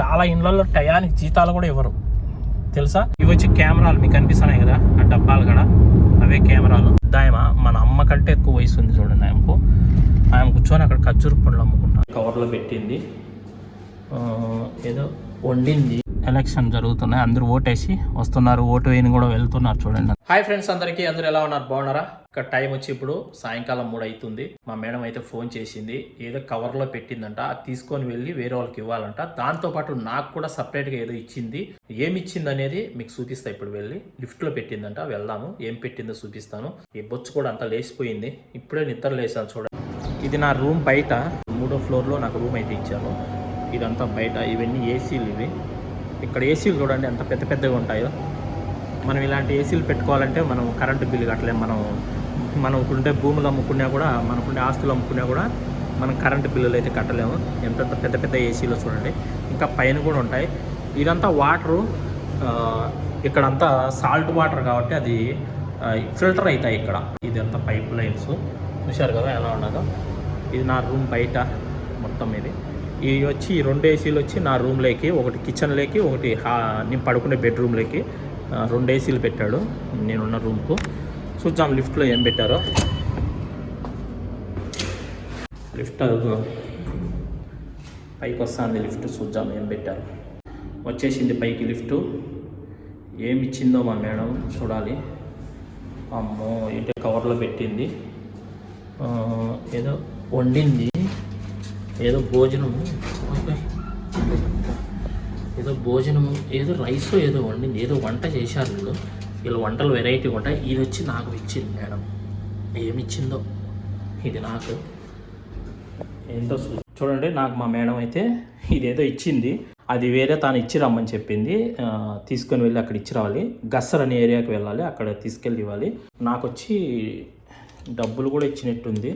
చాలా ఇండ్లలో టయానికి జీతాలు కూడా ఇవ్వరు. తెలుసా? ఇవి వచ్చి కెమెరాలు మీకు కనిపిస్తున్నాయి కదా? ఆ డబ్బాలు కూడా. అవే కెమెరాలు. దాయమ మన అమ్మ కంటే ఎక్కువ వయసు ఉంది చూడండి ఆయనకు ఆయన కూర్చొని అక్కడ ఖర్జూర పండ్లు అమ్ముకుంటాను కవర్లో పెట్టింది. ఆ, ఏదో వండింది. ఎలక్షన్ జరుగుతున్నాయి. అందరూ ఓటేసి వస్తున్నారు ఓటు వేయని కూడా వెళ్తున్నారు చూడండి. హాయ్ ఫ్రెండ్స్ అందరికీ అందరూ ఎలా ఉన్నారు? బాగున్నారా? ఇక్కడ టైం వచ్చి ఇప్పుడు సాయంకాలం మూడు అవుతుంది మా మేడం అయితే ఫోన్ చేసింది. ఏదో కవర్లో పెట్టిందంట. అది తీసుకొని వెళ్ళి వేరే వాళ్ళకి ఇవ్వాలంట. దాంతో పాటు నాకు కూడా సపరేట్గా ఏదో ఇచ్చింది. ఏమి ఇచ్చింది అనేది మీకు చూపిస్తా ఇప్పుడు వెళ్ళి. లిఫ్ట్లో పెట్టిందంట. వెళ్దాము. ఏం పెట్టిందో చూపిస్తాను. ఈ బొచ్చు కూడా అంతా లేచిపోయింది. ఇప్పుడే నిద్ర లేసాను చూడండి. ఇది నా రూమ్ బయట. మూడో ఫ్లోర్లో నాకు రూమ్ అయితే ఇచ్చాను ఇదంతా బయట. ఇవన్నీ ఏసీలు ఇవి. ఇక్కడ ఏసీలు చూడండి ఎంత పెద్ద పెద్దగా ఉంటాయో. మనం ఇలాంటి ఏసీలు పెట్టుకోవాలంటే మనం కరెంటు బిల్లు కట్టలేము మనం మనం ఉండే భూములు అమ్ముకున్నా కూడా మనకుండే ఆస్తులు అమ్ముకున్నా కూడా మనం కరెంటు బిల్లులు అయితే కట్టలేము. ఎంత పెద్ద పెద్ద ఏసీలో చూడండి. ఇంకా పైన కూడా ఉంటాయి. ఇదంతా వాటరు ఇక్కడంతా సాల్ట్ వాటర్ కాబట్టి అది ఫిల్టర్ అవుతాయి ఇక్కడ. ఇదంతా పైప్ లైన్స్ చూశారు కదా ఎలా ఉండదో? ఇది నా రూమ్ బయట మొత్తం ఇది. ఇవి వచ్చి ఈ రెండు ఏసీలు వచ్చి నా రూమ్లోకి ఒకటి కిచెన్లోకి ఒకటి హా నేను పడుకునే బెడ్రూమ్లోకి రెండు ఏసీలు పెట్టాడు నేనున్న రూమ్కు చూద్దాం లిఫ్ట్లో ఏం పెట్టారో. లిఫ్ట్ పైకి వస్తుంది లిఫ్ట్ చూద్దాం ఏం పెట్టారు. వచ్చేసింది పైకి లిఫ్ట్ ఏమి ఇచ్చిందో మా మేడం చూడాలి. అమ్మో ఏంటో కవర్లో పెట్టింది. ఏదో వండింది. ఏదో భోజనము ఏదో భోజనము ఏదో రైస్ ఏదో వండింది ఏదో వంట చేశారు వీళ్ళు. వీళ్ళు వంటలు వెరైటీ ఉంటాయి. ఇది వచ్చి నాకు ఇచ్చింది మేడం. ఏమి ఇచ్చిందో ఇది నాకు. ఏంటో చూడండి నాకు మా మేడం అయితే ఇదేదో ఇచ్చింది. అది వేరే తాను ఇచ్చి రమ్మని చెప్పింది. తీసుకొని వెళ్ళి అక్కడ ఇచ్చి రావాలి. గస్సర్ అనే ఏరియాకి వెళ్ళాలి. అక్కడ తీసుకెళ్ళి ఇవ్వాలి. నాకు వచ్చి డబ్బులు కూడా ఇచ్చినట్టుంది.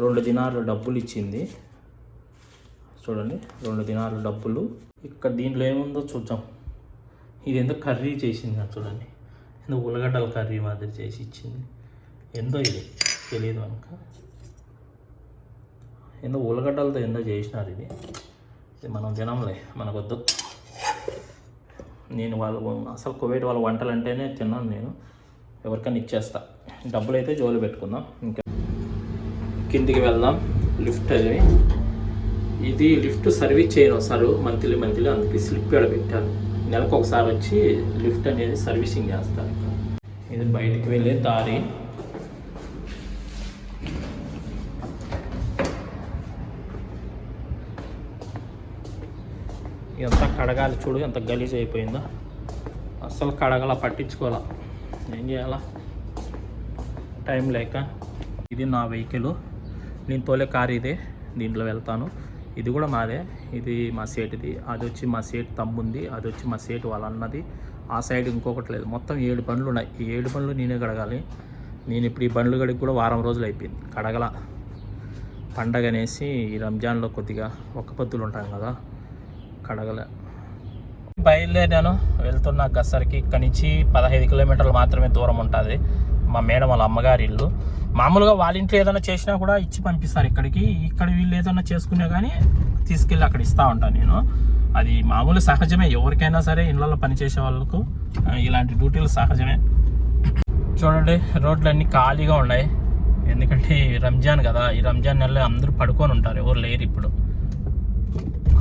రెండు దినాలు డబ్బులు ఇచ్చింది. చూడండి రెండు దినాలు డబ్బులు. ఇక్కడ దీంట్లో ఏముందో చూద్దాం. ఇది ఎంతో కర్రీ చేసింది చూడండి. ఎందుకు ఉల్లగడ్డల కర్రీ మాదిరి చేసి ఇచ్చింది. ఎంతో ఇది? తెలియదు కనుక ఏందో ఉల్లగడ్డలతో ఏందో చేసినారు ఇది. ఇది మనం తినంలే మనకొద్దు. నేను వాళ్ళు అసలు కువైట్ వాళ్ళ వంటలు అంటేనే తిన్నాను నేను. ఎవరికైనా ఇచ్చేస్తా. డబ్బులు అయితే జోలు పెట్టుకుందాం. ఇంకా కిందికి వెళ్దాం. లిఫ్ట్ అది. ఇది లిఫ్ట్ సర్వీస్ చేయను ఒకసారి. మంత్లీ మంత్లీ అందుకే స్లిప్ ఇక్కడ పెట్టారు నెలకు ఒకసారి వచ్చి లిఫ్ట్ అనేది సర్వీసింగ్ చేస్తారు ఇది బయటికి వెళ్ళే దారి. ఎంత కడగాలి చూడు ఎంత గలీజ్ అయిపోయిందో. అస్సలు కడగల పట్టించుకోవాలా ఏం చేయాలా? టైం లేక. ఇది నా వెహికల్. నేను తోలే కారు ఇదే దీంట్లో వెళ్తాను. ఇది కూడా మాదే ఇది మా సేటుది అది వచ్చి మా సేటు తమ్ముంది అది వచ్చి మా సేటు వాళ్ళ అన్నది ఆ సైడ్ ఇంకొకటి లేదు. మొత్తం ఏడు బండ్లు ఉన్నాయి. ఈ ఏడు బండ్లు నేనే కడగాలి. నేను ఇప్పుడు ఈ బండ్లు గడికి కూడా వారం రోజులు అయిపోయింది. కడగల. పండగ అనేసి ఈ రంజాన్లో కొద్దిగా ఒక్క పొద్దులు ఉంటాం కదా కడగల. బయలుదేరాను. వెళ్తున్న గసరికి ఇక్కడి నుంచి పదహైదు కిలోమీటర్లు మాత్రమే దూరం ఉంటుంది. మా మేడం వాళ్ళ అమ్మగారి ఇల్లు. మామూలుగా వాళ్ళ ఇంట్లో ఏదైనా చేసినా కూడా ఇచ్చి పంపిస్తారు ఇక్కడికి. ఇక్కడ వీళ్ళు ఏదైనా చేసుకునే కానీ తీసుకెళ్ళి అక్కడ ఇస్తూ ఉంటాను నేను. అది మామూలు సహజమే. ఎవరికైనా సరే ఇళ్ళలో పనిచేసే వాళ్ళకు ఇలాంటి డ్యూటీలు సహజమే. చూడండి రోడ్లన్నీ ఖాళీగా ఉన్నాయి. ఎందుకంటే రంజాన్ కదా. ఈ రంజాన్ నెలలో అందరూ పడుకొని ఉంటారు. ఎవరు లేరు ఇప్పుడు.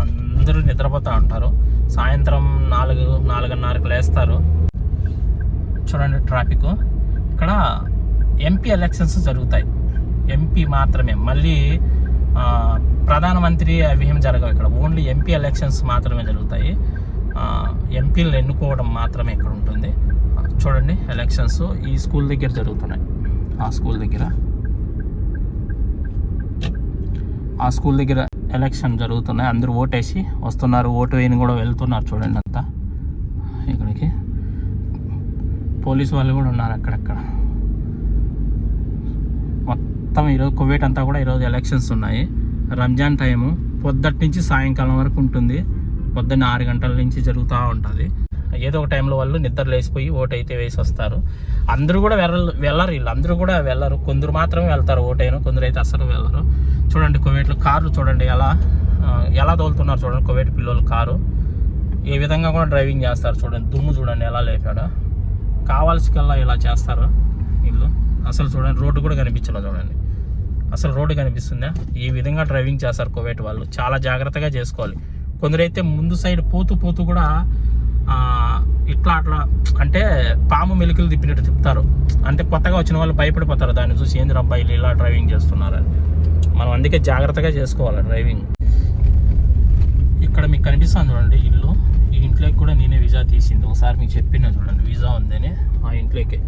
అందరూ నిద్రపోతూ ఉంటారు. సాయంత్రం నాలుగు నాలుగున్నరకు లేస్తారు. చూడండి ట్రాఫిక్. అక్కడ ఎంపీ ఎలక్షన్స్ జరుగుతాయి. ఎంపీ మాత్రమే. మళ్ళీ ప్రధానమంత్రి అవి ఏం జరగవు ఇక్కడ. ఓన్లీ ఎంపీ ఎలక్షన్స్ మాత్రమే జరుగుతాయి. ఎంపీలను ఎన్నుకోవడం మాత్రమే ఇక్కడ ఉంటుంది. చూడండి ఎలక్షన్స్ ఈ స్కూల్ దగ్గర జరుగుతున్నాయి. ఆ స్కూల్ దగ్గర. ఆ స్కూల్ దగ్గర ఎలక్షన్ జరుగుతున్నాయి. అందరూ ఓటేసి వస్తున్నారు. ఓటు వేయని కూడా వెళ్తున్నారు చూడండి అంతా. ఇక్కడికి. పోలీసు వాళ్ళు కూడా ఉన్నారు అక్కడక్కడ. మొత్తం ఈరోజు కువైట్ అంతా కూడా ఈరోజు ఎలక్షన్స్ ఉన్నాయి. రంజాన్ టైము పొద్దుటి నుంచి సాయంకాలం వరకు ఉంటుంది. పొద్దున్న ఆరు గంటల నుంచి జరుగుతూ ఉంటుంది. ఏదో ఒక టైంలో వాళ్ళు నిద్ర లేచిపోయి ఓటు అయితే వేసి వస్తారు. అందరూ కూడా వెళ్ళరు వెళ్ళరు వీళ్ళు. అందరూ కూడా వెళ్ళరు. కొందరు మాత్రమే వెళ్తారు ఓటైన కొందరు అయితే అసలు వెళ్ళరు. చూడండి కువైట్లో కార్లు చూడండి ఎలా ఎలా తోలుతున్నారు చూడండి కువైట్ పిల్లలు కారు. ఏ విధంగా కూడా డ్రైవింగ్ చేస్తారు చూడండి. దుమ్ము చూడండి ఎలా లేపాడో. కావాల్సికల్లా ఇలా చేస్తారు వీళ్ళు. అసలు చూడండి రోడ్డు కూడా కనిపించలేదు చూడండి. అసలు రోడ్డు కనిపిస్తుందా? ఈ విధంగా డ్రైవింగ్ చేస్తారు కోవేట్ వాళ్ళు. చాలా జాగ్రత్తగా చేసుకోవాలి. కొందరైతే ముందు సైడ్ పోతూ పోతూ కూడా ఇట్లా అట్లా అంటే పాము మెలికలు తిప్పినట్టు తిప్పుతారు. అంటే కొత్తగా వచ్చిన వాళ్ళు భయపడిపోతారు. దాన్ని చూసి ఏంది అబ్బాయిలు ఇలా డ్రైవింగ్ చేస్తున్నారని. మనం అందుకే జాగ్రత్తగా చేసుకోవాలి డ్రైవింగ్. ఇక్కడ మీకు కనిపిస్తుంది చూడండి ఇల్లు. ఈ ఇంట్లోకి కూడా నేనే వీసా తీసింది. ఒకసారి మీకు చెప్పిన చూడండి. వీసా ఉందని ఆ ఇంట్లోకి.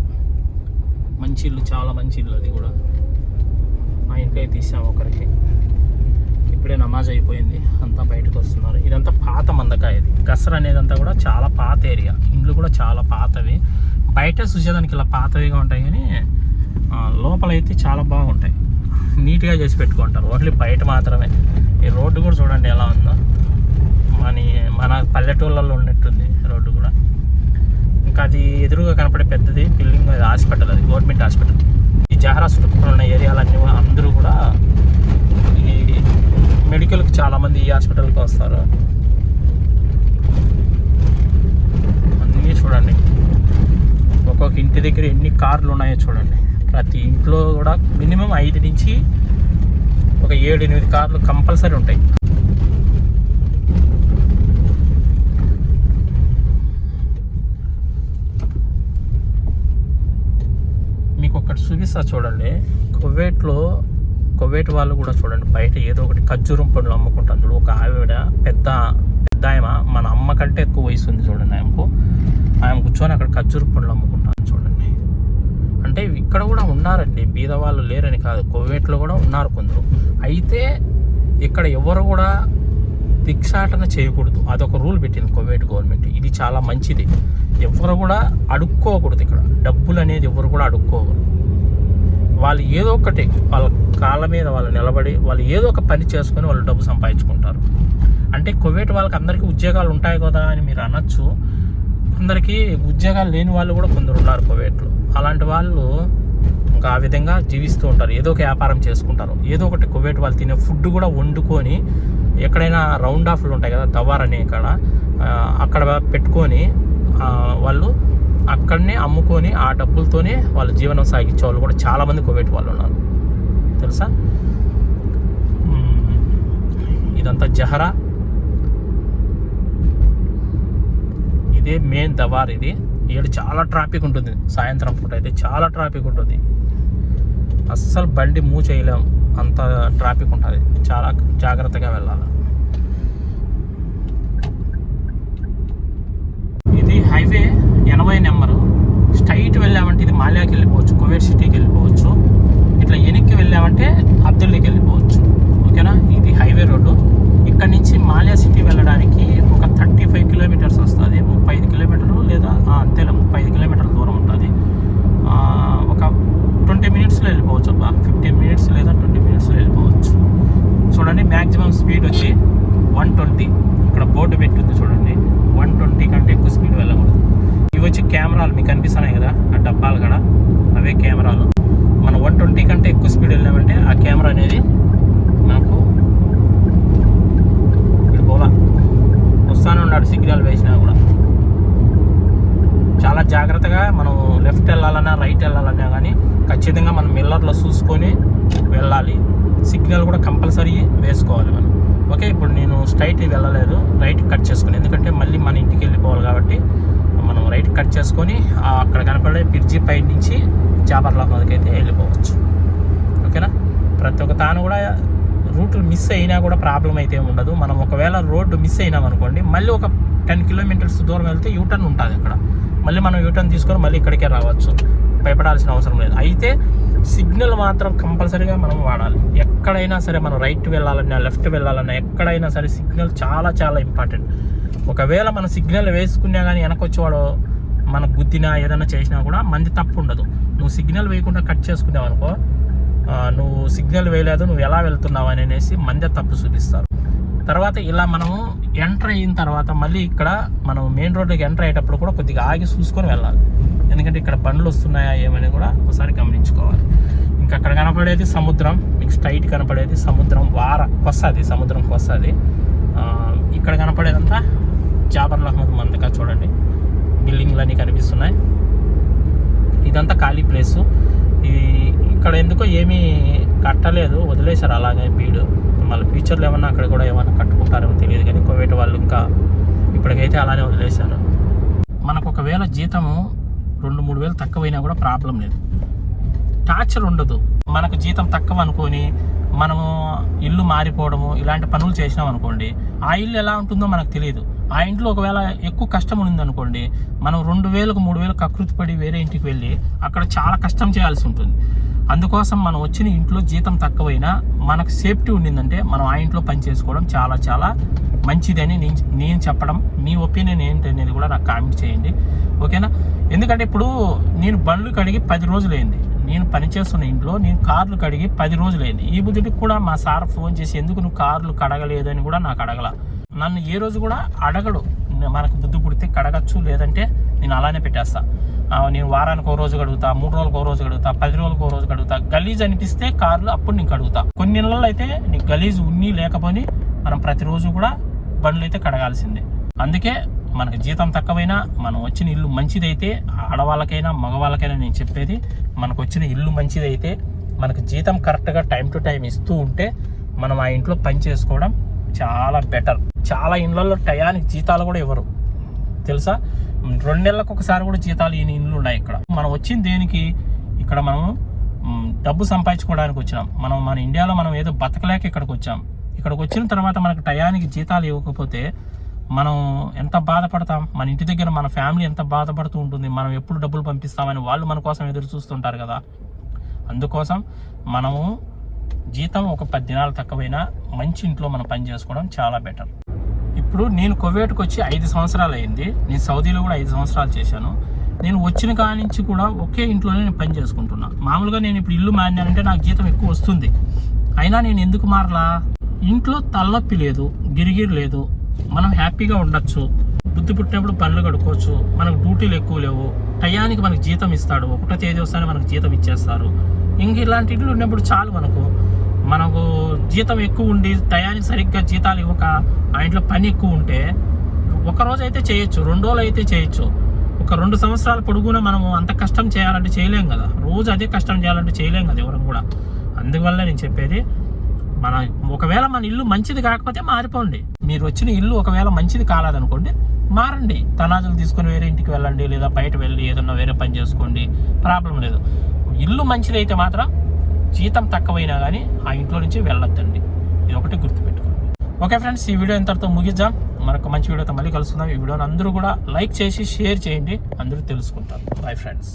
మంచి ఇల్లు చాలా మంచి ఇల్లు అది కూడా. మా ఇంట్లో తీసాం ఒకరికి. ఇప్పుడే నమాజ్ అయిపోయింది అంతా బయటకు వస్తున్నారు. ఇదంతా పాత మందకాయ ఇది. గసర్ అనేదంతా కూడా చాలా పాత ఏరియా. ఇండ్లు కూడా చాలా పాతవి. బయట చూసేదానికి ఇలా పాతవిగా ఉంటాయి కానీ లోపలైతే లోపల అయితే చాలా బాగుంటాయి. నీట్గా చేసి పెట్టుకుంటారు. ఓన్లీ బయట మాత్రమే. ఈ రోడ్డు కూడా చూడండి ఎలా ఉందో. మన మన పల్లెటూళ్ళలో ఉన్నట్టుంది రోడ్డు కూడా. ఇంకా అది ఎదురుగా కనపడే పెద్దది బిల్డింగ్ అది హాస్పిటల్ అది గవర్నమెంట్ హాస్పిటల్. ఈ జహరా చుట్టుపక్కల ఉన్న ఏరియాలన్నీ కూడా అందరూ కూడా ఈ మెడికల్కి చాలామంది ఈ హాస్పిటల్కి వస్తారు. అన్నీ చూడండి. ఒక్కొక్క ఇంటి దగ్గర ఎన్ని కార్లు ఉన్నాయో చూడండి. ప్రతి ఇంట్లో కూడా మినిమం ఐదు నుంచి ఒక ఏడు ఎనిమిది కార్లు కంపల్సరీ ఉంటాయి మీకు ఒకటి చూపిస్తా చూడండి. కువైట్లో కువైట్ వాళ్ళు కూడా చూడండి బయట ఏదో ఒకటి ఖర్జూరం పండ్లు అమ్ముకుంటారు. చూడు ఒక ఆవిడ పెద్ద పెద్ద ఆమె మన అమ్మ కంటే ఎక్కువ వయసు ఉంది చూడండి ఆమెకు. ఆమె కూర్చొని అక్కడ ఖర్జూరం పండ్లు అమ్ముకుంటాను చూడండి. అంటే ఇక్కడ కూడా ఉన్నారండి బీద వాళ్ళు లేరని కాదు. కువైట్లో కూడా ఉన్నారు కొందరు. అయితే ఇక్కడ ఎవరు కూడా భిక్షాటన చేయకూడదు. అదొక రూల్ పెట్టింది కువైట్ గవర్నమెంట్. ఇది చాలా మంచిది. ఎవరు కూడా అడుక్కోకూడదు ఇక్కడ. డబ్బులు అనేది ఎవరు కూడా అడుక్కోకూడదు. వాళ్ళు ఏదో ఒకటి వాళ్ళ కాళ్ళ మీద వాళ్ళు నిలబడి వాళ్ళు ఏదో ఒక పని చేసుకొని వాళ్ళు డబ్బు సంపాదించుకుంటారు. అంటే కువైట్ వాళ్ళకి అందరికీ ఉద్యోగాలు ఉంటాయి కదా అని మీరు అనొచ్చు. కొందరికి ఉద్యోగాలు లేని వాళ్ళు కూడా కొందరు ఉన్నారు కువైట్లో అలాంటి వాళ్ళు ఇంకా ఆ విధంగా జీవిస్తూ ఉంటారు. ఏదో ఒక వ్యాపారం చేసుకుంటారు. ఏదో ఒకటి కువైట్ వాళ్ళు తినే ఫుడ్ కూడా వండుకొని ఎక్కడైనా రౌండ్ ఆఫ్లు ఉంటాయి కదా దవార్ అనే ఇక్కడ అక్కడ పెట్టుకొని వాళ్ళు అక్కడనే అమ్ముకొని ఆ డబ్బులతోనే వాళ్ళు జీవనం సాగించే వాళ్ళు కూడా చాలామంది కోవిడ్ వాళ్ళు ఉన్నారు. తెలుసా? ఇదంతా జహరా. ఇదే మెయిన్ దవార్ ఇది. ఇక్కడ చాలా ట్రాఫిక్ ఉంటుంది. సాయంత్రం పూట అయితే చాలా ట్రాఫిక్ ఉంటుంది. అస్సలు బండి మూవ్ చేయలేం. అంత ట్రాఫిక్ ఉంటుంది. చాలా జాగ్రత్తగా వెళ్ళాలి. ఇది హైవే ఎనభై నెంబరు. స్ట్రైట్ వెళ్ళామంటే ఇది మాల్యాకి వెళ్ళిపోవచ్చు కువైట్ సిటీకి వెళ్ళిపోవచ్చు. ఇట్లా వెనక్కి వెళ్ళామంటే అబ్దుల్లీకి వెళ్ళిపోవచ్చు. ఓకేనా? ఇది హైవే రోడ్డు. ఇక్కడ నుంచి మాల్యా సిటీ వెళ్ళడానికి ఒక థర్టీ ఫైవ్ కిలోమీటర్స్ వస్తుంది. ముప్పై ఐదు కిలోమీటర్లు లేదా అంతేలా అంతేలే ముప్పై ఐదు కిలోమీటర్ల దూరం ఉంటుంది. ఒక ట్వంటీ మినిట్స్లో వెళ్ళిపోవచ్చు అబ్బా. ఫిఫ్టీన్ మినిట్స్ లేదా ట్వంటీ మినిట్స్లో వెళ్ళిపోవచ్చు. చూడండి మ్యాక్సిమం స్పీడ్ వచ్చి వన్ ట్వంటీ. ఇక్కడ బోర్డు పెట్టుంది చూడండి వన్ ట్వంటీ కంటే ఎక్కువ స్పీడ్ వెళ్ళకూడదు ఇవి వచ్చి కెమెరాలు మీకు కనిపిస్తున్నాయి కదా ఆ డబ్బాలు కూడా. అవే కెమెరాలు. మనం వన్ ట్వంటీ కంటే ఎక్కువ స్పీడ్ వెళ్ళామంటే ఆ కెమెరా అనేది మనకు ఇప్పుడు పోలా. వస్తానే ఉన్నాడు సిగ్నల్ వేసినా కూడా. చాలా జాగ్రత్తగా మనం లెఫ్ట్ వెళ్ళాలన్నా రైట్ వెళ్ళాలన్నా కానీ ఖచ్చితంగా మనం మిల్లర్లో చూసుకొని వెళ్ళాలి. సిగ్నల్ కూడా కంపల్సరీ వేసుకోవాలి మనం. ఓకే ఇప్పుడు నేను స్ట్రైట్ వెళ్ళలేదు. రైట్ కట్ చేసుకుని ఎందుకంటే మళ్ళీ మన ఇంటికి వెళ్ళిపోవాలి కాబట్టి మనం రైట్ కట్ చేసుకొని అక్కడ కనపడే బ్రిడ్జి పై నుంచి జాబర్లాబాద్కి అయితే వెళ్ళిపోవచ్చు. ఓకేనా? ప్రతి ఒక్క తాను కూడా రూట్లు మిస్ అయినా కూడా ప్రాబ్లం అయితే ఉండదు. మనం ఒకవేళ రోడ్డు మిస్ అయినాం అనుకోండి మళ్ళీ ఒక టెన్ కిలోమీటర్స్ దూరం వెళ్తే యూటర్న్ ఉంటుంది అక్కడ. మళ్ళీ మనం యూటర్న్ తీసుకొని మళ్ళీ ఇక్కడికే రావచ్చు. భయపడాల్సిన అవసరం లేదు. అయితే సిగ్నల్ మాత్రం కంపల్సరీగా మనం వాడాలి. ఎక్కడైనా సరే మనం రైట్ వెళ్ళాలన్నా లెఫ్ట్ వెళ్ళాలన్నా ఎక్కడైనా సరే సిగ్నల్ చాలా చాలా ఇంపార్టెంట్. ఒకవేళ మన సిగ్నల్ వేసుకున్నా కానీ వెనకొచ్చేవాడు మనం గుద్దినా ఏదైనా చేసినా కూడా మంది తప్పు ఉండదు నువ్వు సిగ్నల్ వేయకుండా కట్ చేసుకున్నావు అనుకో నువ్వు సిగ్నల్ వేయలేదు నువ్వు ఎలా వెళ్తున్నావు అని అనేసి మందే తప్పు చూపిస్తారు. తర్వాత ఇలా మనము ఎంటర్ అయిన తర్వాత మళ్ళీ ఇక్కడ మనం మెయిన్ రోడ్కి ఎంటర్ అయ్యేటప్పుడు కూడా కొద్దిగా ఆగి చూసుకొని వెళ్ళాలి. ఎందుకంటే ఇక్కడ బండ్లు వస్తున్నాయా ఏమని కూడా ఒకసారి గమనించుకోవాలి. ఇంకా అక్కడ కనపడేది సముద్రం మీకు స్ట్రైట్ కనపడేది సముద్రం వార కొస్తుంది సముద్రం కొస్తుంది ఇక్కడ కనపడేదంతా జాబర్ లహ్మద్ మందగా చూడండి. బిల్డింగ్లు అన్నీ కనిపిస్తున్నాయి. ఇదంతా ఖాళీ ప్లేసు ఈ ఇక్కడ ఎందుకో ఏమీ కట్టలేదు వదిలేశారు అలాగే బీడు. మళ్ళీ ఫ్యూచర్లో ఏమన్నా అక్కడ కూడా ఏమన్నా కట్టుకుంటారేమో తెలియదు కానీ కోవేట వాళ్ళు ఇంకా ఇప్పటికైతే అలానే వదిలేశారు. మనకు ఒకవేళ జీతము రెండు మూడు వేలు తక్కువైనా కూడా ప్రాబ్లం లేదు. టార్చర్ ఉండదు. మనకు జీతం తక్కువ అనుకొని మనము ఇల్లు మారిపోవడము ఇలాంటి పనులు చేసినాం అనుకోండి ఆ ఇల్లు ఎలా ఉంటుందో మనకు తెలియదు. ఆ ఇంట్లో ఒకవేళ ఎక్కువ కష్టం ఉంది అనుకోండి మనం రెండు వేలకు మూడు వేలకు అకృతి పడి వేరే ఇంటికి వెళ్ళి అక్కడ చాలా కష్టం చేయాల్సి ఉంటుంది. అందుకోసం మనం వచ్చిన ఇంట్లో జీతం తక్కువైనా మనకు సేఫ్టీ ఉండిందంటే మనం ఆ ఇంట్లో పని చేసుకోవడం చాలా చాలా మంచిదని నేను నేను చెప్పడం మీ ఒపీనియన్ ఏంటనేది కూడా నాకు కామెంట్ చేయండి. ఓకేనా? ఎందుకంటే ఇప్పుడు నేను బండ్లు కడిగి పది రోజులైంది. నేను పనిచేస్తున్న ఇంట్లో నేను కార్లు కడిగి పది రోజులైంది. ఈ బుద్ధుడికి కూడా మా సార్ ఫోన్ చేసి ఎందుకు నువ్వు కార్లు కడగలేదని కూడా నాకు అడగల. నన్ను ఏ రోజు కూడా అడగడు. మనకు బుద్ధి పుడితే కడగచ్చు లేదంటే నేను అలానే పెట్టేస్తా. నేను వారానికి ఒక రోజు కడుగుతా మూడు రోజులకు ఒక రోజు కడుగుతా పది రోజులకు ఒక రోజు కడుగుతా. గలీజ్ అనిపిస్తే కార్లు అప్పుడు నేను కడుగుతా. కొన్ని నెలల్లో అయితే నీకు గలీజ్ ఉన్ని లేకపోని మనం ప్రతిరోజు కూడా బండ్లు అయితే కడగాల్సిందే. అందుకే మనకు జీతం తక్కువైనా మనం వచ్చిన ఇల్లు మంచిదైతే ఆడవాళ్ళకైనా మగవాళ్ళకైనా నేను చెప్పేది మనకు వచ్చిన ఇల్లు మంచిదైతే మనకు జీతం కరెక్ట్గా టైం టు టైం ఇస్తూ ఉంటే మనం ఆ ఇంట్లో పని చేసుకోవడం చాలా బెటర్ చాలా ఇండ్లలో టయానికి జీతాలు కూడా ఇవ్వరు. తెలుసా? రెండు నెలలకు ఒకసారి కూడా జీతాలు ఈయన ఇండ్లు ఉన్నాయి ఇక్కడ. మనం వచ్చింది దేనికి ఇక్కడ మనం డబ్బు సంపాదించుకోవడానికి వచ్చినాం. మనం మన ఇండియాలో మనం ఏదో బతకలేక ఇక్కడికి వచ్చాం. ఇక్కడికి వచ్చిన తర్వాత మనకు టయానికి జీతాలు ఇవ్వకపోతే మనం ఎంత బాధపడతాం? మన ఇంటి దగ్గర మన ఫ్యామిలీ ఎంత బాధపడుతూ ఉంటుంది? మనం ఎప్పుడు డబ్బులు పంపిస్తామని వాళ్ళు మన కోసం ఎదురు చూస్తుంటారు కదా. అందుకోసం మనము జీతం ఒక పది దినాలు తక్కువైనా మంచి ఇంట్లో మనం పని చేసుకోవడం చాలా బెటర్. ఇప్పుడు నేను కువైట్కి వచ్చి ఐదు సంవత్సరాలు అయింది. నేను సౌదీలో కూడా ఐదు సంవత్సరాలు చేశాను. నేను వచ్చిన కాడి నుంచి కూడా ఒకే ఇంట్లోనే నేను పని చేసుకుంటున్నా. మామూలుగా నేను ఇప్పుడు ఇల్లు మారినానంటే నాకు జీతం ఎక్కువ వస్తుంది. అయినా నేను ఎందుకు మారలా? ఇంట్లో తలనొప్పి లేదు గిరిగిరి లేదు. మనం హ్యాపీగా ఉండొచ్చు. బుద్ధి పుట్టినప్పుడు పనులు కడుక్కోవచ్చు. మనకు డ్యూటీలు ఎక్కువ లేవు. టయానికి మనకు జీతం ఇస్తాడు. ఒకటో తేదీ వస్తానే మనకు జీతం ఇచ్చేస్తారు. ఇంక ఇలాంటి ఇల్లు ఉన్నప్పుడు చాలు మనకు. మనకు జీతం ఎక్కువ ఉండి టయానికి సరిగ్గా జీతాలు ఇవ్వక ఆ ఇంట్లో పని ఎక్కువ ఉంటే ఒక రోజు అయితే చేయొచ్చు రెండు రోజులు అయితే చేయొచ్చు. ఒక రెండు సంవత్సరాల పొడుగున మనము అంత కష్టం చేయాలంటే చేయలేం కదా. రోజు అదే కష్టం చేయాలంటే చేయలేం కదా ఎవరం కూడా. అందువల్ల నేను చెప్పేది మన ఒకవేళ మన ఇల్లు మంచిది కాకపోతే మారిపోండి. మీరు వచ్చిన ఇల్లు ఒకవేళ మంచిది కాలేదనుకోండి మారండి. తనాజులు తీసుకొని వేరే ఇంటికి వెళ్ళండి లేదా బయట వెళ్ళి ఏదన్నా వేరే పని చేసుకోండి. ప్రాబ్లం లేదు. ఇల్లు మంచిదైతే మాత్రం జీతం తక్కువైనా కానీ ఆ ఇంట్లో నుంచి వెళ్ళొద్దండి. ఇది ఒకటి గుర్తుపెట్టుకోండి. ఓకే ఫ్రెండ్స్ ఈ వీడియో ఇంతటితో ముగిద్దాం. మరొక మంచి వీడియోతో మళ్ళీ కలుసుకుందాం. ఈ వీడియోని అందరూ కూడా లైక్ చేసి షేర్ చేయండి. అందరూ తెలుసుకుంటారు. Bye friends